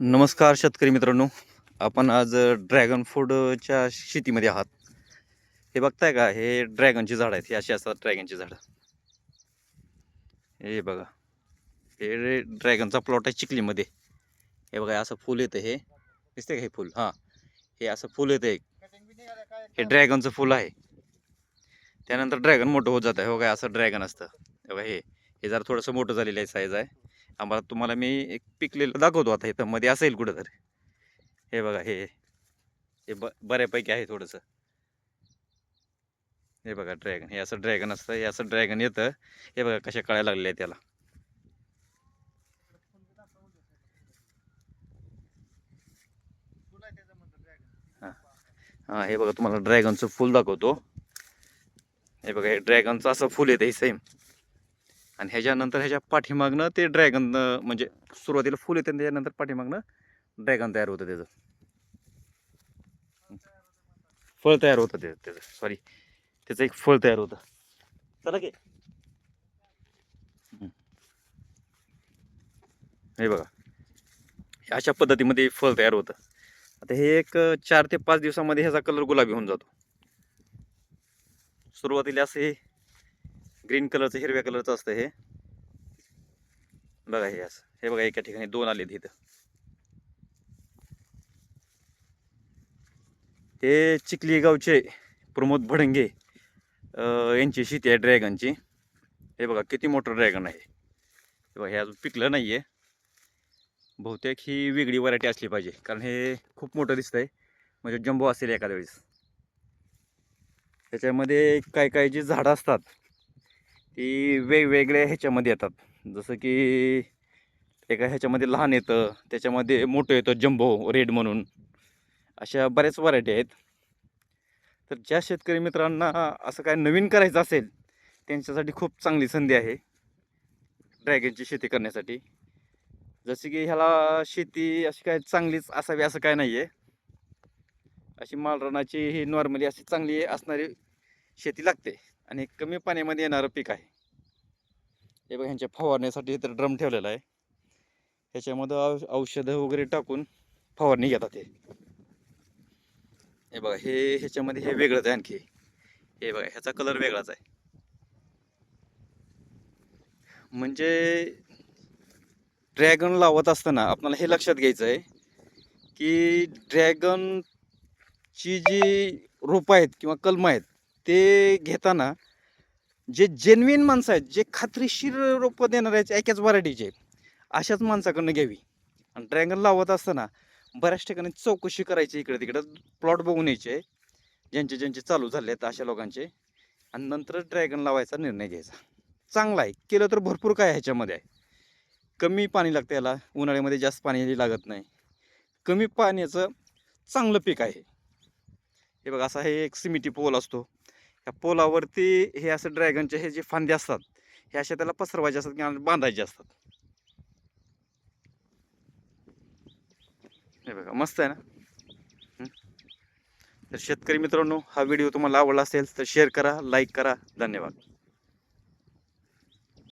नमस्कार शेतकरी मित्रांनो. आपण आज ड्रॅगन फ्रूटच्या शेतीमध्ये आहात. हे बघताय का? हे ड्रॅगनची झाडं आहेत. हे अशी असतात ड्रॅगनची झाडं. हे बघा. हे ड्रॅगनचा प्लॉट आहे चिखलीमध्ये. हे बघा असं फूल येतं हे. दिसते का हे फूल? हां. हे असं फुल येतं एक. हे ड्रॅगनचं फुल आहे. त्यानंतर ड्रॅगन मोठं होत जातं. हे बघा असं ड्रॅगन असतं. हे बघा हे. हे जरा थोडंसं मोठं झालेलं आहे साईज आहे. आम्हाला तुम्हाला मी एक पिकलेलं दाखवतो आता इथं. मध्ये असेल कुठं तरी हे बघा हे हे. ब बऱ्यापैकी आहे थोडंसं. हे बघा ड्रॅगन हे असं ड्रॅगन असतं. हे असं ड्रॅगन येतं. हे बघा कशा कळायला लागले आहे त्याला. हां. हे बघा तुम्हाला ड्रॅगनचं फुल दाखवतो. हे बघा हे ड्रॅगनचं असं फुल येतं हे सेम आणि ह्याच्यानंतर ह्याच्या पाठीमागनं ते ड्रॅगन म्हणजे सुरुवातीला फुल येतं आणि त्याच्यानंतर पाठीमागनं ड्रॅगन तयार होतं त्याचं. फळ तयार होतं ते त्याचं. सॉरी त्याचं एक फळ तयार होतं. चला की. हे बघा. हे अशा पद्धतीमध्ये फळ तयार होतं. आता हे एक चार ते पाच दिवसामध्ये ह्याचा कलर गुलाबी होऊन जातो. सुरुवातीला असं हे ग्रीन कलरचं हिरव्या कलरचं असतं हे. बघा हे असं. हे बघा एका ठिकाणी दोन आले इथं. हे चिखली गावचे प्रमोद भडंगे यांची शेती आहे ड्रॅगनची. हे बघा किती मोठं ड्रॅगन आहे. हे बघा हे अजून पिकलं नाही आहे बहुतेक ही वेगळी व्हरायटी असली पाहिजे कारण हे खूप मोठं दिसतंय. म्हणजे जम्बो असेल एखाद्या वेळेस. त्याच्यामध्ये काय काय जी झाडं असतात ती वेगवेगळ्या ह्याच्यामध्ये येतात. जसं की एका ह्याच्यामध्ये लहान येतं त्याच्यामध्ये मोठं येतं जम्बो रेड म्हणून. अशा बऱ्याच व्हरायटी आहेत. तर ज्या शेतकरी मित्रांना असं काय नवीन करायचं असेल त्यांच्यासाठी खूप चांगली संधी आहे. ड्रॅगनची शेती करण्यासाठी. जसे की ह्याला शेती अशी काय चांगलीच असावी असं काय नाही आहे अशी मालरानाची ही नॉर्मली अशी चांगली असणारी शेती लागते. आणि कमी पाण्यामध्ये येणारं पीक आहे. हे बघा ह्यांच्या फवारण्यासाठी तर ड्रम ठेवलेला आहे. ह्याच्यामध्ये औषधं वगैरे टाकून फवारणी घेतात हे. बघा हे ह्याच्यामध्ये हे वेगळंच आहे आणखी. हे बघा ह्याचा कलर वेगळाच आहे. म्हणजे ड्रॅगन लावत असताना आपल्याला हे लक्षात घ्यायचं आहे की ड्रॅगनची जी रोपं आहेत किंवा कलमं आहेत ते घेताना जे जेन्युइन माणसं आहेत जे खात्रीशीर रोपं देणार आहेत एकाच व्हरायटीचे अशाच माणसाकडनं घ्यावी. आणि ड्रॅगन लावत असताना बऱ्याच ठिकाणी चौकशी करायची इकडे तिकडं. प्लॉट बघून यायचे ज्यांचे ज्यांचे चालू झाले आहेत अशा लोकांचे. आणि नंतर ड्रॅगन लावायचा निर्णय घ्यायचा. चांगला आहे. केलं तर भरपूर काय ह्याच्यामध्ये आहे. कमी पाणी लागतं याला. उन्हाळ्यामध्ये जास्त पाणी लागत नाही. कमी पाण्याचं चांगलं पीक आहे. हे बघा असा हे एक सिमिटी पोल असतो. ह्या पोलावरती हे असं ड्रॅगनचे हे जे फांदे असतात हे अशा त्याला पसरवायचे असतात किंवा बांधायचे असतात. हे बघा मस्त आहे ना? तर शेतकरी मित्रांनो हा व्हिडिओ तुम्हाला आवडला असेल तर शेअर करा लाईक करा. धन्यवाद.